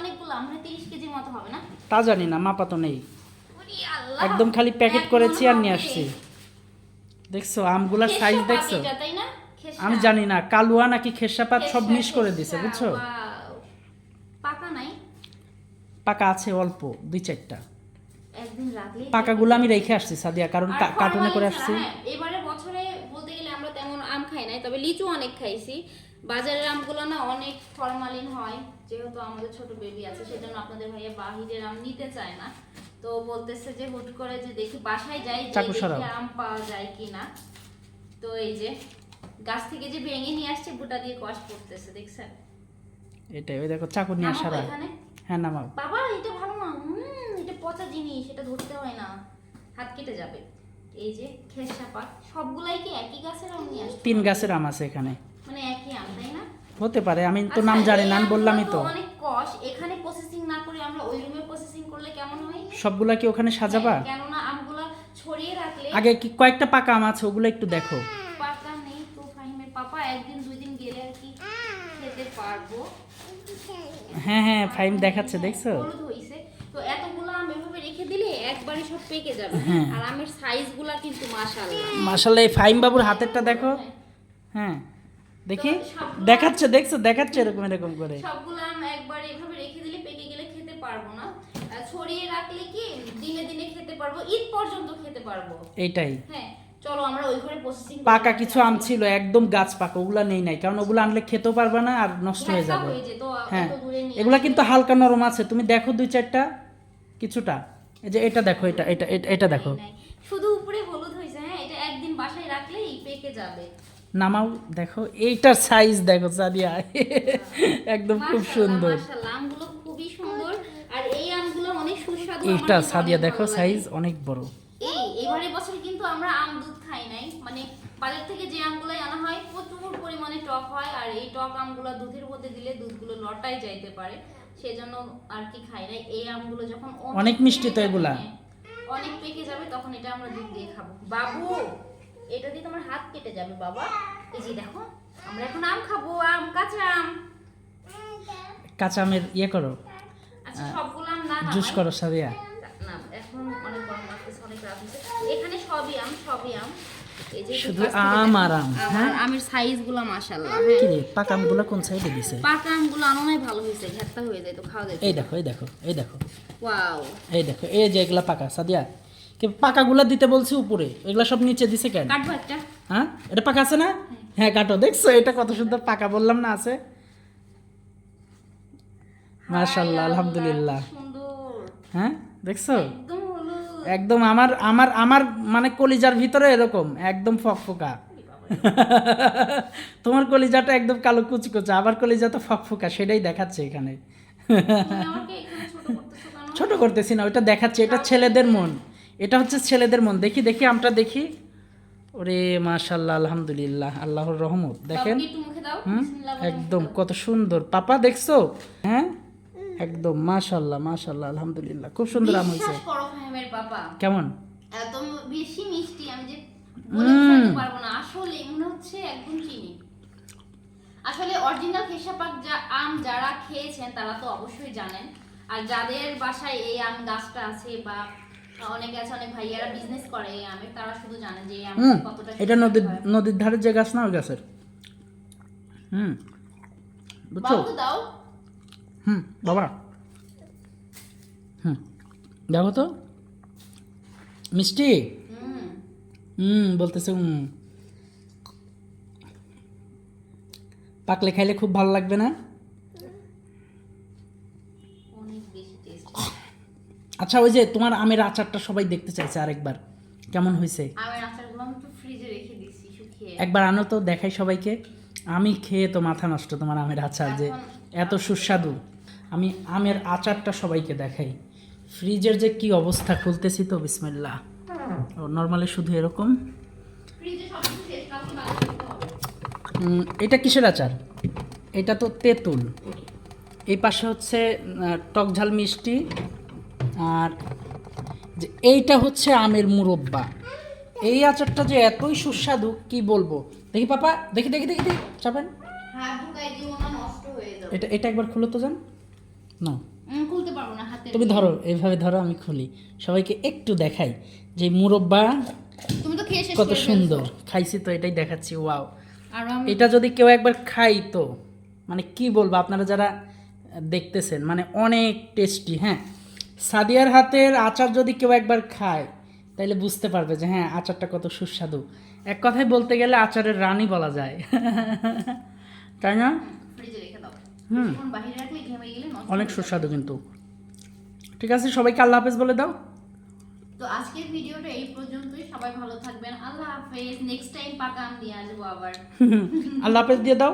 অনেকগুলো মানে তিরিশ কেজির মতো হবে না? তা জানি না মাপা তো নেই। একদম খালি প্যাকেট করেছি আর নিয়ে আসছি। দেখছ আমগুলার সাইজ দেখছ। আমি জানি না কালুয়া নাকি খেসাপাত সব মিস করে দিছে বুঝছ? পাকা নাই? পাকা আছে অল্প দুই চারটা। পাকাগুলো আমি রেখে আসছি সাদিয়া কারণ কার্টুনে করে আসছি। হ্যাঁ, এবারে বছরে বলতে গেলে আমরা তেমন আম খাই নাই তবে লিচু অনেক খাইছি। বাজারের আমগুলো না অনেক ফরমালিন হয় যেহেতু আমাদের ছোট বেবি আছে সেজন্য আপনাদের ভাইয়া বাহিরের আম নিতে চায় না। তো বলতেছে যে হুট করে যে দেখি বাসায় যাই দেখি আম পাওয়া যায় কিনা। তো এই যে গাছ থেকে যে ভেঙে নিয়ে আসছে বুটা দিয়ে কষ পড়তেছে দেখছেন? এটাই ওই দেখো চাকু নিয়ে হ্যাঁ নামাও। বাবা এটা ভালো না। হুম এটা পচা জিনিস এটা ধরতে হয় না। হাত কেটে যাবে। এই যে খেসা পাত সবগুলাই কি একই গাছের আম নিয়ে আসছে? তিন গাছের আম আছে এখানে। একই আম তাই না? হতে পারে আমি তো নাম আচ্ছা, জানি না বললামই তো। অনেক কষ এখানে প্রসেসিং না করে আমরা ওই রুমে প্রসেসিং করলে কেমন হয়? সবগুলা কি ওখানে সাজাবা? হ্যাঁ, কেননা আমগুলো ছড়িয়ে রাখলে আগে কি কয়েকটা পাকা আম আছে ওগুলো একটু দেখো। পাকা নেই তো ফাহিমের পাপা একদিন দুই দিন গেলে আর কি খেতে পারব। হ্যাঁ হ্যাঁ ফাইম দেখাচ্ছে দেখছ? হলুদ হইছে। তো এতগুলো আম এভাবে রেখে দিলে একবারে সব পেকে যাবে। হ্যাঁ। আর আমের সাইজগুলা কিন্তু মাশাআল্লাহ। মাসাল্লাহ এই ফাইম বাবুর হাতেরটা দেখো। হ্যাঁ। দেখি? দেখাচ্ছে দেখছ? দেখাচ্ছে এরকম এরকম করে। সবগুলো আম একবার এভাবে রেখে দিলে পেকে গেলে খেতে পারব না। ছড়িয়ে রাখলে কি দিনে দিনে খেতে পারব ঈদ পর্যন্ত খেতে পারব। এইটাই। হ্যাঁ চলো আমরা ওই ঘরে প্রসেসিং পাকা কিছু আম ছিল একদম গাছ পাকা ওগুলা নেই নাই কারণ ওগুলো আনলে খেতেও পারবে না আর নষ্ট হয়ে যাবে। হ্যাঁ এগুলা কিন্তু হালকা নরম আছে তুমি দেখো দুই চারটা কিছুটা। এই যে এটা দেখো এটা এটা এটা- এটা দেখো। শুধু উপরে হলুদ হয়েছে হ্যাঁ এটা একদিন বাসায় রাখলেই পেকে যাবে। নামাও দেখো এইটার সাইজ দেখো সাদিয়া। একদম খুব সুন্দর। খুবই সুন্দর। আর এই আমগুলো অনেক সুস্বাদু এইটা সাদিয়া দেখো সাইজ অনেক বড়। এই এবারে বছর কিন্তু আমরা আম দুধ খাই নাই। মানে বাজার থেকে যে আমগুলো আনা হয় প্রচুর পরিমাণে টক হয়। আর এই টক আমগুলো দুধের মধ্যে দিলে দুধগুলো লটাই যাইতে পারে। সেজন্য আর কি খাই নাই। এই আমগুলো যখন অনেক মিষ্টি তো এগুলা। হ্যাঁ, অনেক পেকে যাবে তখন এটা আমরা দুধ দিয়ে খাব। বাবু! এটা দিয়ে তোমার হাত কেটে যাবে বাবা। এই যে দেখো আমরা এখন আম খাব আম কাঁচা আম। কাঁচা আমের ইয়ে করো। আচ্ছা সবগুলো আম না জুস করো সাদিয়া না এখন অনেক গরম লাগতেছে অনেক রাত হয়েছে। এখানে সবই আম সবই আম। এই শুধু আম দেখো, আর আম, হ্যাঁ? আমের সাইজগুলো মাশাআল্লাহ কি রে পাকা আমগুলো কোন সাইডে দিছে? পাকা আমগুলো আনানোই ভালো হয়ে যায় তো খাওয়া যায়। এই দেখো এই দেখো এই দেখো। ওয়াও এই দেখো এই যে এগুলা পাকা সাদিয়া। কি পাকাগুলা দিতে বলছি উপরে এগুলা সব নিচে দিছে কেন? হ্যাঁ? এটা পাকা আছে না? হ্যাঁ কাটো। দেখছ এটা কত সুন্দর পাকা বললাম না আছে? মাশাল্লাহ আলহামদুলিল্লাহ। হ্যাঁ দেখছ? একদম আমার আমার আমার মানে কলিজার ভিতরে এরকম একদম ফকফকা তোমার কলিজাটা একদম কালো কুচকুচা আবার কলিজা তো ফকফকা সেটাই দেখাচ্ছে এখানে। ছোট ছোট করতেছি না ওটা দেখাচ্ছে এটা ছেলেদের মন। এটা হচ্ছে ছেলেদের মন। দেখি দেখি আমরা দেখি। ওরে মাশাল্লাহ আলহামদুলিল্লাহ আল্লাহর রহমত। দেখেন। হুম? একদম কত সুন্দর। পাপা দেখছ? হ্যাঁ? একদম মাশাল্লাহ মাশাল্লাহ আলহামদুলিল্লাহ। খুব সুন্দর আম হয়েছে। কেমন? এত বেশি মিষ্টি আমি যে। পারব না। আসলে মনে হচ্ছে একদম চিনি। আসলে অরিজিনাল খেসাপাক যা আম যারা খেয়েছেন তারা তো অবশ্যই জানেন। আর যাদের বাসায় এই আম গাছটা আছে বা অনেকে আছে অনেক ভাইয়ারা বিজনেস করে এই তারা শুধু জানেন যে হুম কতটা এটা নদীর নদীর ধারে যে গাছ না ওই গাছের। হুম বুঝছ? দাও। হুম বাবা। হুম দেখো তো। মিষ্টি? হুম। হুম বলতেছে হুম পাকলে খাইলে খুব ভালো লাগবে না অনেক বেশি টেস্ট আচ্ছা ওই যে তোমার আমের আচারটা সবাই দেখতে চাইছে আরেকবার। কেমন হয়েছে? আমের আচারগুলো আমি একটু ফ্রিজে রেখে দিচ্ছি শুকিয়ে একবার আনো তো দেখাই সবাইকে। আমি খেয়ে তো মাথা নষ্ট তোমার আমের আচার যে এত সুস্বাদু। আমি আমের আচারটা সবাইকে দেখাই। ফ্রিজের যে কি অবস্থা খুলতেছি তো বিসমিল্লা ও নর্মালি শুধু এরকম। এটা কিসের আচার? এটা তো তেঁতুল। এই পাশে হচ্ছে টক ঝাল মিষ্টি। আর যে এইটা হচ্ছে আমের মুরব্বা। এই আচারটা যে এতই সুস্বাদু কি বলব? দেখি পাপা দেখি দেখি দেখি দেখি চাপেন। এটা এটা একবার খুলো তো যান। না খুলতে পারব না হাতে তুমি ধরো এইভাবে ধরো আমি খুলি। সবাইকে একটু দেখাই যে মুরব্বা তুমি তো খেয়ে কত সুন্দর। খাইছি তো এটাই দেখাচ্ছি ওয়াও। এটা যদি কেউ একবার খাই তো মানে কি বলব আপনারা যারা দেখতেছেন মানে অনেক টেস্টি হ্যাঁ? সাদিয়ার হাতের আচার যদি কেউ একবার খায় তাহলে বুঝতে পারবে যে হ্যাঁ আচারটা কত সুস্বাদু। এক কথায় বলতে গেলে আচারের রানী বলা যায়। তাই না? হুম। অনেক সুস্বাদু কিন্তু। ঠিক আছে সবাইকে আল্লাহ হাফেজ বলে দাও। তো আজকের ভিডিওটা এই পর্যন্তই। সবাই ভালো থাকবেন। আল্লাহ হাফেজ। নেক্সট টাইম পাকা আম নিয়ে আসব আবার। আল্লাহ হাফেজ দিয়ে দাও।